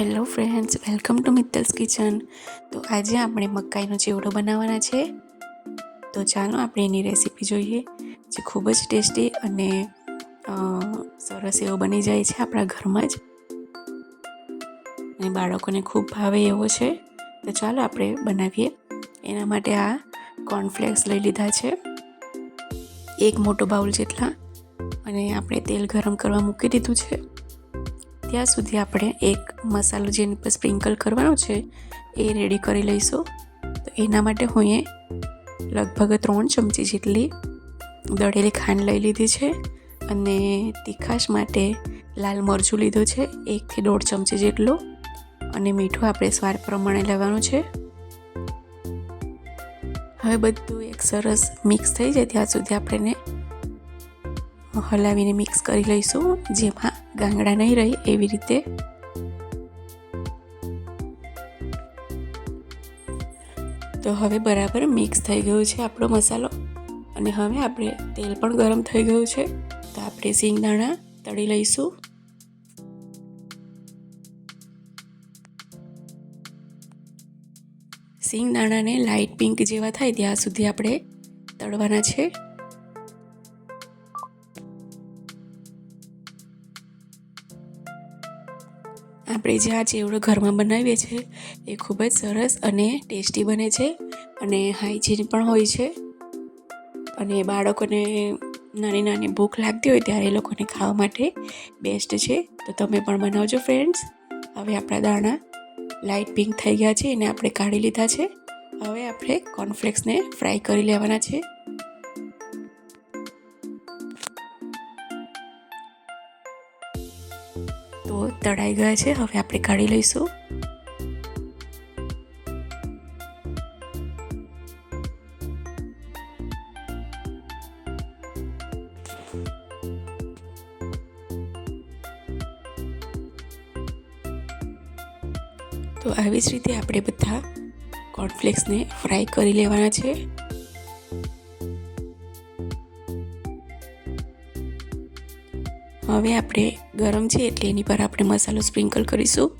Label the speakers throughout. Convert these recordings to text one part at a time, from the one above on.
Speaker 1: Hello friends, welcome to Mittal's kitchen. તો આજે આપણે મકાઈનો ચેવડો બનાવવાના છે. તો ચાલો આપણે એની રેસીપી જોઈએ, જે ખૂબ જ ટેસ્ટી અને સરસ એવો બની જાય છે આપણા ઘરમાં જ. અને બાળકોને ખૂબ ભાવે એવો છે. તો ચાલો આપણે બનાવીએ. એના માટે આ કોર્નફ્લેક્સ લઈ લીધા છે. એક મોટો બાઉલ જેટલા. અને આપણે તેલ ગરમ કરવા મૂકી દીધું છે. ત્યાં સુધી આપણે એક મસાલો જેની પર સ્પ્રિંકલ કરવાનો છે, એ રેડી કરી લઈશું. તો એના માટે હું એ લગભગ ત્રણ ચમચી જેટલી દળેલી ખાંડ લઈ લીધી છે અને તીખાશ માટે લાલ મરચું લીધું છે એકથી દોઢ ચમચી જેટલું. અને મીઠું આપણે સ્વાદ પ્રમાણે લેવાનું છે. હવે બધું એક સરસ મિક્સ થઈ જાય, ત્યાં સુધી આપણે હલાવીને મિક્સ કરી લઈશું. જેમાં ગાંગડા નહીં રહે એવી રીતે. તો હવે બરાબર મિક્સ થઈ ગયું છે આપણો મસાલો. અને હવે આપણે તેલ પણ ગરમ થઈ ગયું છે. તો આપણે સિંગદાણા તળી લઈશું. સિંગદાણાને લાઇટ પિંક જેવા થાય ત્યાં સુધી આપણે તળવાના છે. આપણે જે આ ચેવડો ઘરમાં બનાવીએ છીએ એ ખૂબ જ સરસ અને ટેસ્ટી બને છે અને હાઇજીન પણ હોય છે. અને બાળકોને નાની નાની ભૂખ લાગતી હોય ત્યારે એ લોકોને ખાવા માટે બેસ્ટ છે. તો તમે પણ બનાવજો ફ્રેન્ડ્સ હવે આપણા દાણા લાઇટ પિંક થઈ ગયા છે, એને આપણે કાઢી લીધા છે. હવે આપણે કોર્નફ્લેક્સને ફ્રાય કરી લેવાના છે. તો તળાઈ ગયા છે. હવે આપણે કાઢી લઈશું. તો આવી જ રીતે આપણે બધા કોર્નફ્લેક્સને ફ્રાય કરી લેવાના છે. હવે આપણે ગરમ છે એટલે એની પર આપણે મસાલો સ્પ્રિંકલ કરીશું.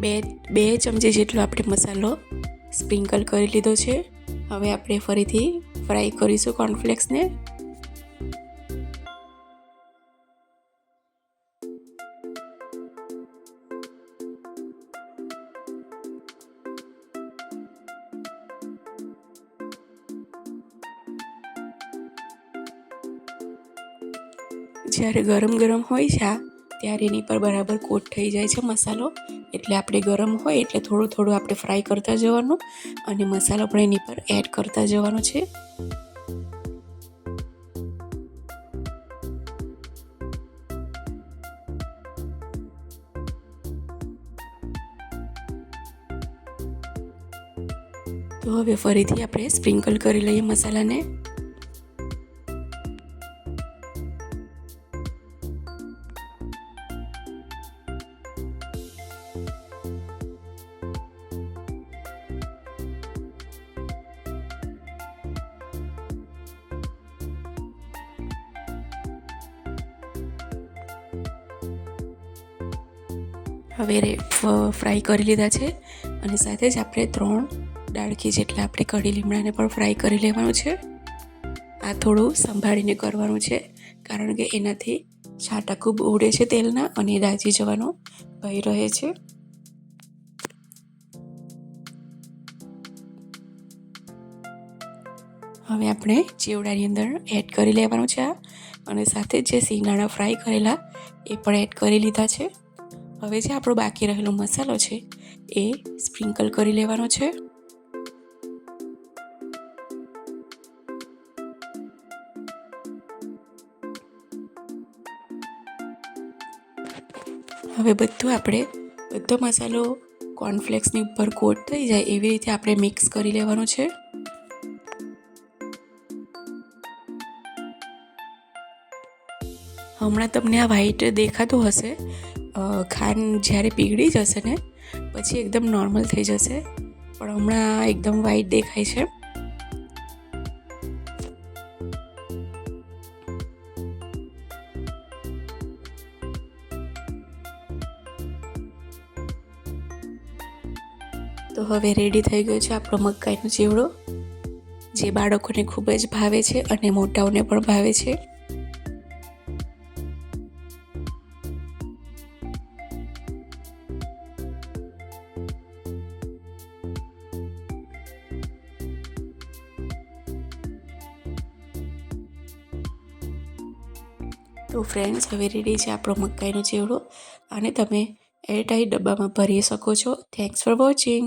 Speaker 1: બે બે ચમચી જેટલો આપણે મસાલો સ્પ્રિંકલ કરી લીધો છે. હવે આપણે ફરીથી ફ્રાય કરીશું કોર્નફ્લેક્સને. જ્યારે ગરમ ગરમ હોય છે ત્યારે એની પર બરાબર કોટ થઈ જાય છે મસાલો. એટલે આપણે ગરમ હોય એટલે થોડું થોડું આપણે ફ્રાય કરતા જવાનું અને મસાલો પણ એની પર એડ કરતા જવાનો છે. તો હવે ફરીથી આપણે સ્પ્રિંકલ કરી લઈએ મસાલાને. હવે ફ્રાય કરી લીધા છે અને સાથે જ આપણે ત્રણ ડાળખી જેટલા આપણે કઢી લીમડાને પણ ફ્રાય કરી લેવાનું છે. આ થોડું સંભાળીને કરવાનું છે, કારણ કે એનાથી છાંટા ખૂબ ઉડે છે તેલના અને દાજી જવાનો ભય રહે છે. હવે આપણે ચેવડાની અંદર એડ કરી લેવાનું છે આ અને સાથે જે સિંગદાણા ફ્રાય કરેલા એ પણ એડ કરી લીધા છે. હવે જે આપણો બાકી રહેલો મસાલો છે, એ સ્પ્રિંકલ કરી લેવાનો છે. હવે બધું આપણે, બધો મસાલો કોર્નફ્લેક્સની ઉપર કોટ થઈ જાય એવી રીતે આપણે મિક્સ કરી લેવાનો છે. હમણાં તમને આ વ્હાઈટ દેખાતું હશે ખાંડ જ્યારે પીગળી જશે ને, પછી એકદમ નોર્મલ થઈ જશે. પણ હમણાં એકદમ વાઈટ દેખાય છે. તો હવે રેડી થઈ ગયો છે આપણો મકાઈનો ચીવડો, જે બાળકોને ખૂબ જ ભાવે છે અને મોટાઓને પણ ભાવે છે. તો ફ્રેન્ડ્સ હવે રેડી છે આપણો મકાઈનો ચેવડો. અને તમે એરટાઈટ ડબ્બામાં ભરી શકો છો. Thanks for watching